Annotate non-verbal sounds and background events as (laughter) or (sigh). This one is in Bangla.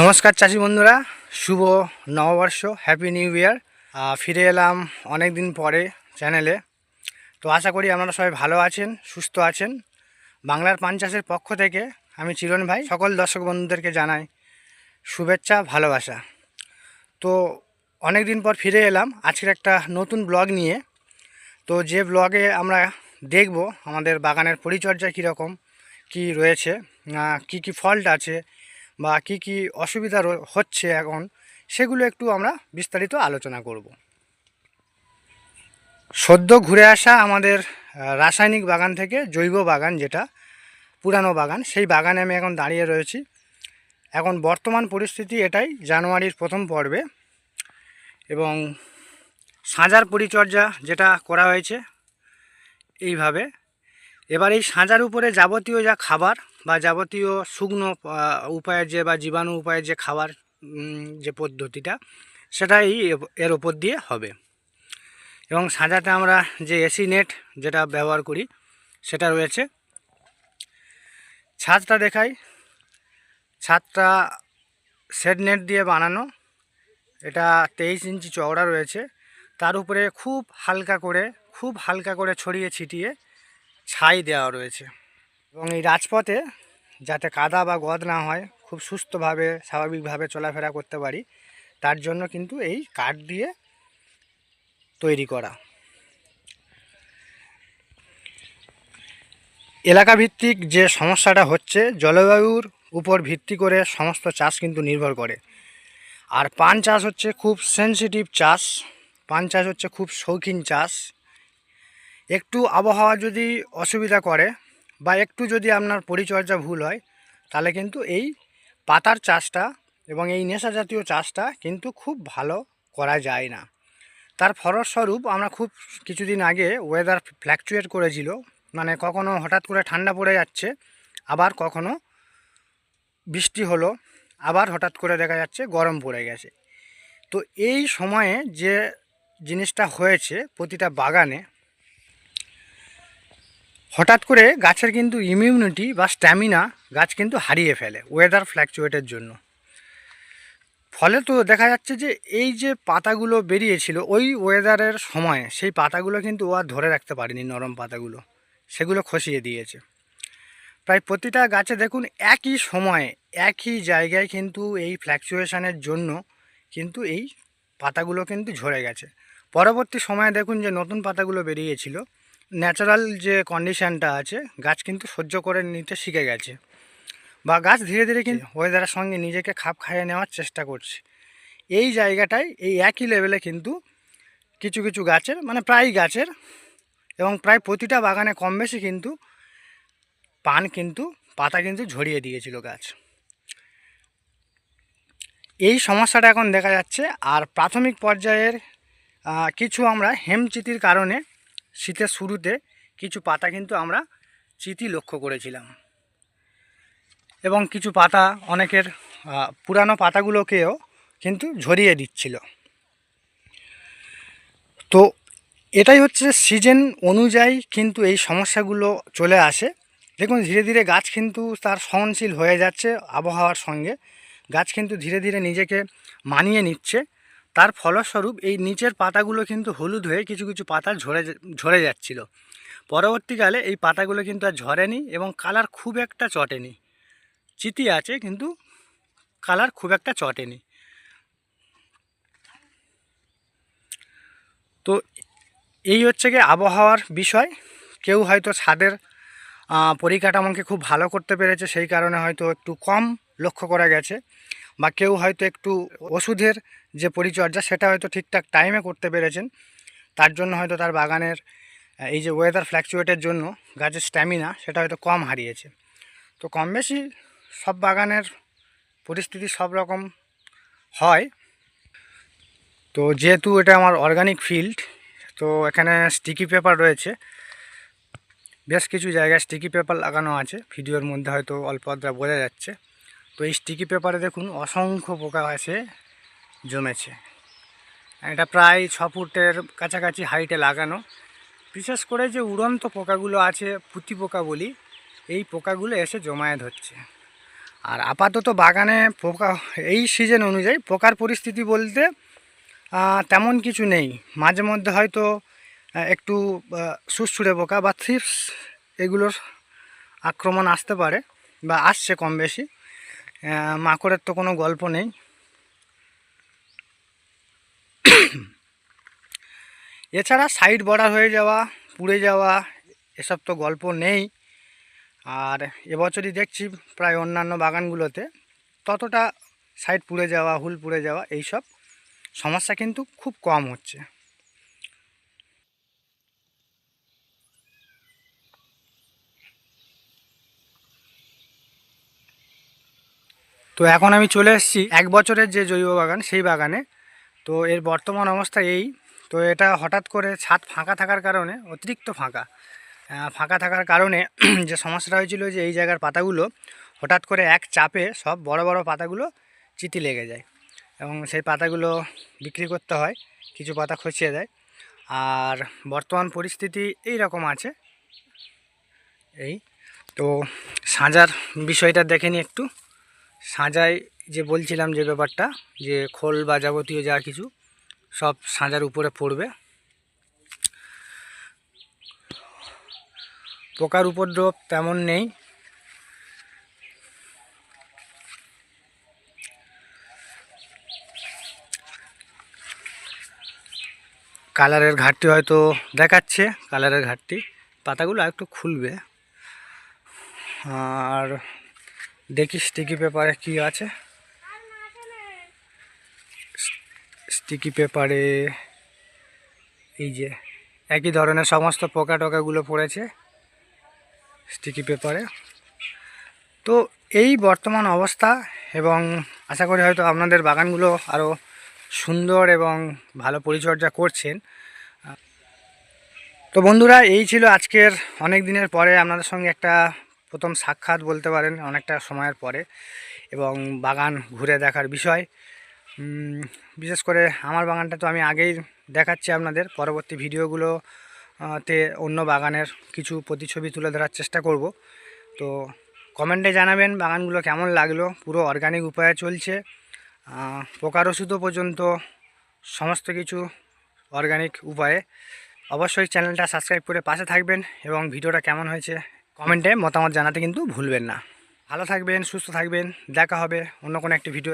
নমস্কার চাষি বন্ধুরা, শুভ নববর্ষ হ্যাপি নিউ ইয়ার ফিরে এলাম অনেক দিন পরে চ্যানেলে তো আশা করি আপনারা সবাই ভালো আছেন, সুস্থ আছেন। বাংলার পান চাষের পক্ষ থেকে আমি চিরন ভাই, সকল দর্শক বন্ধুদেরকে জানাই শুভেচ্ছা, ভালোবাসা। তো অনেক দিন পর ফিরে এলাম, আজকের একটা নতুন ব্লগ নিয়ে। তো যে ব্লগে আমরা দেখব, আমাদের বাগানের পরিচর্যা কীরকম, কি রয়েছে কি কি ফল্ট আছে বা কি কি অসুবিধা হচ্ছে এখন, সেগুলো একটু আমরা বিস্তারিত আলোচনা করব। সদ্য ঘুরে আসা আমাদের রাসায়নিক বাগান থেকে জৈব বাগান যেটা, পুরানো বাগান, সেই বাগানে আমি এখন দাঁড়িয়ে রয়েছি। এখন বর্তমান পরিস্থিতি এটাই, জানুয়ারির প্রথম পর্বে। এবং সাঁজার পরিচর্যা যেটা করা হয়েছে, এইভাবে। এবার এই সাঁজার উপরে যাবতীয় যা খাবার বা যাবতীয় শুকনো উপায়ের যে বা জীবাণু উপায়ের যে খাবার যে পদ্ধতিটা, সেটাই এর ওপর দিয়ে হবে। এবং সাঁজাতে আমরা যে এসি নেট যেটা ব্যবহার করি, সেটা রয়েছে। ছাদটা দেখাই। ছাদটা শেড নেট দিয়ে বানানো। এটা তেইশ ইঞ্চি চওড়া রয়েছে। তার উপরে খুব হালকা করে, খুব হালকা করে ছড়িয়ে ছিটিয়ে ছাই দেওয়া রয়েছে। এবং এই রাজপথে যাতে কাদা বা গদ না হয়, খুব সুস্থভাবে, স্বাভাবিকভাবে চলাফেরা করতে পারি, তার জন্য কিন্তু এই কাঠ দিয়ে তৈরি করা। এলাকা ভিত্তিক যে সমস্যাটা হচ্ছে, জলবায়ুর উপর ভিত্তি করে সমস্ত চাষ কিন্তু নির্ভর করে। আর পান চাষ হচ্ছে খুব সেনসিটিভ চাষ, পান চাষ হচ্ছে খুব শৌখিন চাষ। একটু আবহাওয়া যদি অসুবিধা করে বা একটু যদি আপনার পরিচর্যা ভুল হয়, তাহলে কিন্তু এই পাতার চাষটা এবং এই নেশা জাতীয় চাষটা কিন্তু খুব ভালো করা যায় না। তার ফলস্বরূপ আমরা খুব কিছুদিন আগে ওয়েদার ফ্ল্যাকচুয়েট করেছিল মানে কখনো হঠাৎ করে ঠান্ডা পড়ে যাচ্ছে, আবার কখনো বৃষ্টি হলো, আবার হঠাৎ করে দেখা যাচ্ছে গরম পড়ে গেছে। তো এই সময়ে যে জিনিসটা হয়েছে প্রতিটা বাগানে হঠাৎ করে গাছের কিন্তু ইমিউনিটি বা স্ট্যামিনা গাছ কিন্তু হারিয়ে ফেলে ওয়েদার ফ্ল্যাকচুয়েটের জন্য। ফলে তো দেখা যাচ্ছে যে এই যে পাতাগুলো বেরিয়েছিল, ওই ওয়েদারের সময় সেই পাতাগুলো কিন্তু ও আর ধরে রাখতে পারেনি, নরম পাতাগুলো। সেগুলো খসিয়ে দিয়েছে। প্রায় প্রতিটা গাছে দেখুন একই সময়ে, একই জায়গায় কিন্তু এই ফ্ল্যাকচুয়েশনের জন্য কিন্তু এই পাতাগুলো কিন্তু ঝরে গেছে। পরবর্তী সময়ে দেখুন যে নতুন পাতাগুলো বেরিয়েছিল ন্যাচারাল যে কন্ডিশনটা আছে গাছ কিন্তু সহ্য করে নিতে শিখে গেছে। বা গাছ ধীরে ধীরে কিন্তু ওয়েদারের সঙ্গে নিজেকে খাপ খাইয়ে নেওয়ার চেষ্টা করছে। এই জায়গাটায় এই একই লেভেলে কিন্তু কিছু কিছু গাছের মানে প্রায় গাছের এবং প্রায় প্রতিটা বাগানে কম বেশি কিন্তু পান কিন্তু পাতা কিন্তু ঝরিয়ে দিয়েছিল গাছ। এই সমস্যাটা এখন দেখা যাচ্ছে আর প্রাথমিক পর্যায়ের কিছু আমরা হেমচিতির কারণে শীতের শুরুতে কিছু পাতা কিন্তু আমরা চিতি লক্ষ্য করেছিলাম। এবং কিছু পাতা অনেকের পুরানো পাতাগুলোকেও কিন্তু ঝরিয়ে দিচ্ছিল। তো এটাই হচ্ছে সিজন অনুযায়ী কিন্তু এই সমস্যাগুলো চলে আসে। দেখুন, ধীরে ধীরে গাছ কিন্তু তার সহনশীল হয়ে যাচ্ছে আবহাওয়ার সঙ্গে। গাছ কিন্তু ধীরে ধীরে নিজেকে মানিয়ে নিচ্ছে। তার ফলস্বরূপ এই নিচের পাতাগুলো কিন্তু হলুদ হয়ে কিছু কিছু পাতা ঝরে ঝরে যাচ্ছিল। পরবর্তীকালে এই পাতাগুলো কিন্তু আর ঝরেনি এবং কালার খুব একটা চটেনি। চিতি আছে, কিন্তু কালার খুব একটা চটেনি। তো এই হচ্ছে গিয়ে আবহাওয়ার বিষয়। কেউ হয়তো ছাদের পরিকাঠামোকে খুব ভালো করতে পেরেছে, সেই কারণে হয়তো একটু কম লক্ষ্য করা গেছে। বা কেউ হয়তো একটু ওষুধের যে পরিচর্যা, সেটা হয়তো ঠিকঠাক টাইমে করতে পেরেছেন। তার জন্য হয়তো তার বাগানের এই যে ওয়েদার ফ্ল্যাকচুয়েটের জন্য গাছের স্ট্যামিনা সেটা হয়তো কম হারিয়েছে। তো কম বেশি সব বাগানের পরিস্থিতি সব রকম হয়। তো যেহেতু এটা আমার অর্গানিক ফিল্ড তো এখানে স্টিকি পেপার রয়েছে। বেশ কিছু জায়গায় স্টিকি পেপার লাগানো আছে। ভিডিওর মধ্যে হয়তো অল্প আদ্রা বোঝা যাচ্ছে। তো এই স্টিকি পেপারে দেখুন অসংখ্য পোকা আছে জমেছে। এটা প্রায় ছ ফুটের কাছাকাছি হাইটে লাগানো। বিশেষ করে যে উড়ন্ত পোকাগুলো আছে পুঁতি পোকা বলি এই পোকাগুলো এসে জমায়েত হচ্ছে। আর আপাতত বাগানে পোকা এই সিজন অনুযায়ী পোকার পরিস্থিতি বলতে তেমন কিছু নেই। মাঝে মধ্যে হয়তো একটু আহ, সুড়সুড়ে পোকা বা থ্রিপস এগুলোর আক্রমণ আসতে পারে বা আসছে কম বেশি। মাকড়ের তো কোনো গল্প নেই। এছাড়া সাইড বর্ডার হয়ে যাওয়া, পুড়ে যাওয়া, এসব তো গল্প নেই। আর এবছরই দেখছি প্রায় অন্যান্য বাগানগুলোতে ততটা সাইড পুড়ে যাওয়া, হুল পুড়ে যাওয়া, এইসব সমস্যা কিন্তু খুব কম হচ্ছে। তো এখন আমি চলে এসেছি এক বছরের যে জৈব বাগান, সেই বাগানে। তো এর বর্তমান অবস্থা এই। তো এটা হঠাৎ করে ছাদ ফাঁকা থাকার কারণে, অতিরিক্ত ফাঁকা। ফাঁকা থাকার কারণে (clears throat) যে সমস্যাটা হয়েছিল যে এই জায়গার পাতাগুলো, হঠাৎ করে এক চাপে সব বড় বড় পাতাগুলো চিতি লেগে যায় এবং সেই পাতাগুলো বিক্রি করতে হয়, কিছু পাতা খসিয়ে দেয়। আর বর্তমান পরিস্থিতি এই রকম আছে। এই তো সাজার বিষয়টা দেখে নিই একটু। সাজায় যে বলছিলাম যে ব্যাপারটা, যে খোল বা যাবতীয় যা কিছু, সব সাজার উপরে পড়বে। পোকার উপদ্রব তেমন নেই। কালারের ঘাটতি হয়তো দেখাচ্ছে, কালারের ঘাটতি। পাতাগুলো একটু খুলবে। আর দেখি স্টিকি পেপারে কি আছে। স্টিকি পেপারে এই যে, একই ধরনের সমস্ত পোকা টোকাগুলো পড়েছে স্টিকি পেপারে তো এই বর্তমান অবস্থা এবং আশা করি হয়তো আপনাদের বাগানগুলো আরও সুন্দর এবং ভালো পরিচর্যা করছেন। তো বন্ধুরা, এই ছিল আজকের অনেক দিনের পরে আপনাদের সঙ্গে একটা প্রথম সাক্ষাৎ বলতে পারেন অনেকটা সময়ের পরে এবং বাগান ঘুরে দেখার বিষয়। বিশেষ করে আমার বাগানটা তো আমি আগেই দেখাচ্ছি আপনাদের। পরবর্তী ভিডিওগুলো তে অন্য বাগানের কিছু প্রতিছবি তুলে ধরার চেষ্টা করব। তো কমেন্টে জানাবেন বাগানগুলো কেমন লাগল। পুরো অর্গানিক উপায়ে চলছে। পোকার ওষুধও পর্যন্ত সমস্ত কিছু অর্গানিক উপায়ে। অবশ্যই চ্যানেলটা সাবস্ক্রাইব করে পাশে থাকবেন এবং ভিডিওটা কেমন হয়েছে কমেন্টে মতামত জানাতে কিন্তু ভুলবেন না। ভালো থাকবেন, সুস্থ থাকবেন। দেখা হবে অন্য কোনো একটি ভিডিও